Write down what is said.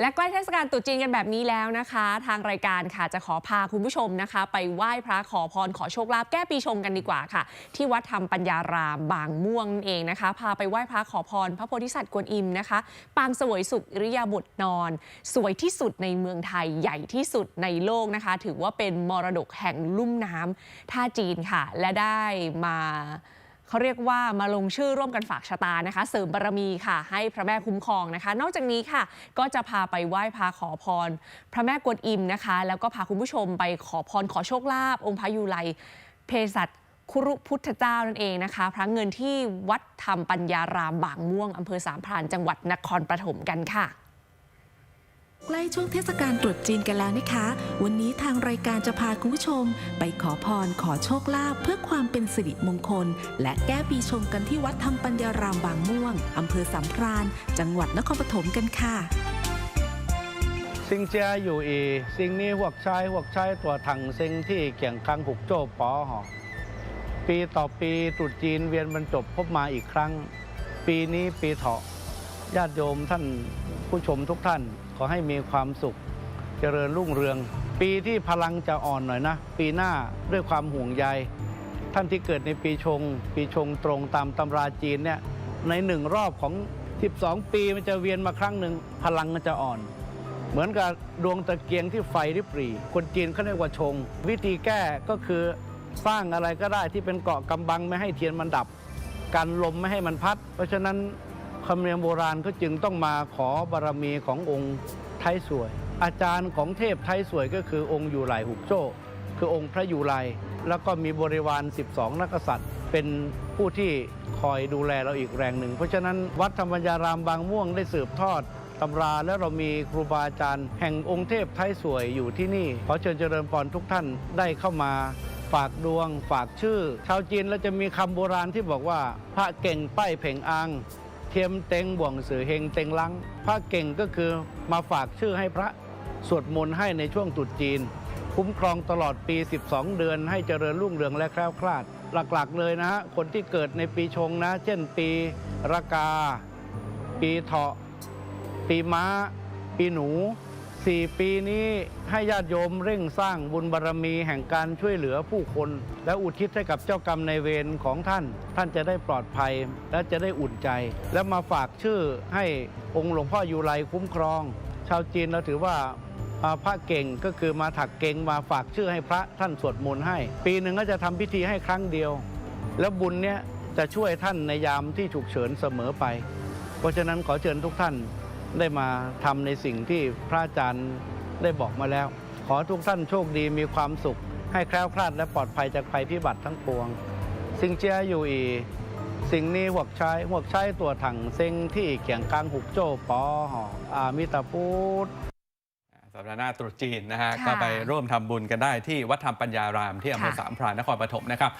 และใกล้เทศกาลตรุษจีนกันแบบนี้แล้วนะคะ ทางรายการค่ะจะขอพาคุณผู้ชมนะคะ ไปไหว้พระขอพรขอโชคลาภแก้ปีชงกันดีกว่าค่ะ ที่วัดธรรมปัญญารามบางม่วงนั่นเองนะคะ พาไปไหว้พระขอพร พระโพธิสัตว์กวนอิมนะคะ ปางสวยสุขอริยาบถนอน สวยที่สุดในเมืองไทยใหญ่ที่สุดในโลกนะคะ ถือว่าเป็นมรดกแห่งลุ่มน้ำท่าจีนค่ะ และได้มา เขาเรียกว่ามาลงชื่อร่วมกันฝากชะตานะคะ เสริมบารมีค่ะ ให้พระแม่คุ้มครองนะคะ นอกจากนี้ค่ะ ก็จะพาไปไหว้พระขอพร พระแม่กวนอิมนะคะ แล้วก็พาคุณผู้ชมไปขอพรขอโชคลาภองค์พระยูไลเภสัชคุรุพุทธเจ้านั่นเองนะคะ พระเงินที่วัดธรรมปัญญารามบางม่วงอำเภอสามพรานจังหวัดนครปฐมกันค่ะ ใกล้ช่วงเทศกาลตรุษจีนกันแล้วนะคะ วันนี้ทางรายการจะพาคุณผู้ชม ไปขอพรขอโชคลาภเพื่อความเป็นสิริมงคล และแก้ปีชงกันที่วัดธรรมปัญญารามบางม่วง อำเภอสามพราน จังหวัดนครปฐมกันค่ะซิงเจียอยู่อีซิงนี้หวกใช้หวกใช้ตัวถังซิงที่เกี่ยงคังหุกโจ้ปอหอปีต่อปีตรุษจีนเวียนบรรจบพบมาอีกครั้ง ปีนี้ปีเถาะ ญาติโยมท่านผู้ชมทุกท่านขอให้มีความสุข เจริญรุ่งเรือง ปีที่พลังจะอ่อนหน่อยนะ ปีหน้าด้วยความห่วงใย ท่านที่เกิดในปีชง ปีชงตรงตามตำราจีนเนี่ยในหนึ่งรอบของ 12 ปีมันจะเวียนมาครั้งหนึ่งพลังมันจะอ่อน เหมือนกับดวงตะเกียงที่ไฟริบหรี่ คนจีนเขาเรียกว่าชง วิธีแก้ก็คือสร้างอะไรก็ได้ที่เป็นเกาะกำบังไม่ให้เทียนมันดับ กันลมไม่ให้มันพัด เพราะฉะนั้น คำเนียมโบราณก็จึงต้องมาขอบารมีขององค์ไทยสวย อาจารย์ของเทพไทยสวยก็คือองค์อยูไหลหุกโจ้คือองค์พระอยู่ไลแล้วก็มีบริวาร 12 นักษัตริย์ เป็นผู้ที่คอยดูแลเราอีกแรงหนึ่ง เพราะฉะนั้นวัดธรรมยารามบางม่วงได้สืบทอดตำราและเรามีครูบาอาจารย์ แห่งองค์เทพไทยสวยอยู่ที่นี่ ขอเชิญเจริญพรทุกท่านได้เข้ามา ฝากดวง ฝากชื่อ ชาวจีนเราจะมีคำโบราณที่บอกว่า พระเก่งป้ายเพ่งอัง เทมเต็งบ่วงสือเฮงเต็งลังพระเก่งก็คือมาฝากชื่อให้พระสวดมนต์ให้ในช่วงตรุษจีน คุ้มครองตลอดปี 12 เดือน ให้เจริญรุ่งเรืองและแคล้วคลาด หลักๆ เลยนะฮะคนที่เกิดในปีชงนะ เช่นปีรากา ปีเถาะ ปีม้า ปีหนู สี่ปีนี้ให้ญาติโยมเร่งสร้างบุญบารรมีแห่งการช่วยเหลือผู้คน และอุทิศให้กับเจ้ากรรมในเวรของท่าน ท่านจะได้ปลอดภัยและจะได้อุ่นใจ และมาฝากชื่อให้องค์หลวงพ่ออยูไรคุ้มครอง ชาวจีนเราถือว่าอ่าพระเก่งก็คือมาถักเก่งมาฝากชื่อให้พระท่านสวดมนต์ให้ ปีหนึ่งก็จะทำพิธีให้ครั้งเดียว แล้วบุญเนี้ยจะช่วยท่านในยามที่ฉุกเฉินเสมอไป เพราะฉะนั้นขอเชิญทุกท่าน ได้มาทำในสิ่งที่พระอาจารย์ได้บอกมาแล้ว ขอทุกท่านโชคดีมีความสุข ให้แคล้วคลาดและปลอดภัยจากภัยพิบัติทั้งปวง สิ่งเจียอยู่อี สิ่งนี้หวกใช้หวกใช้ตัวถังเซ็งที่เขียงกลางหุกโจ้ปอหออามิตาพุทธสัปดาห์หน้าตรุษจีนนะฮะค่ะก็ไปร่วมทำบุญกันได้ที่วัดธรรมปัญญารามที่อำเภอค่ะสามพรานนครปฐมนะครับ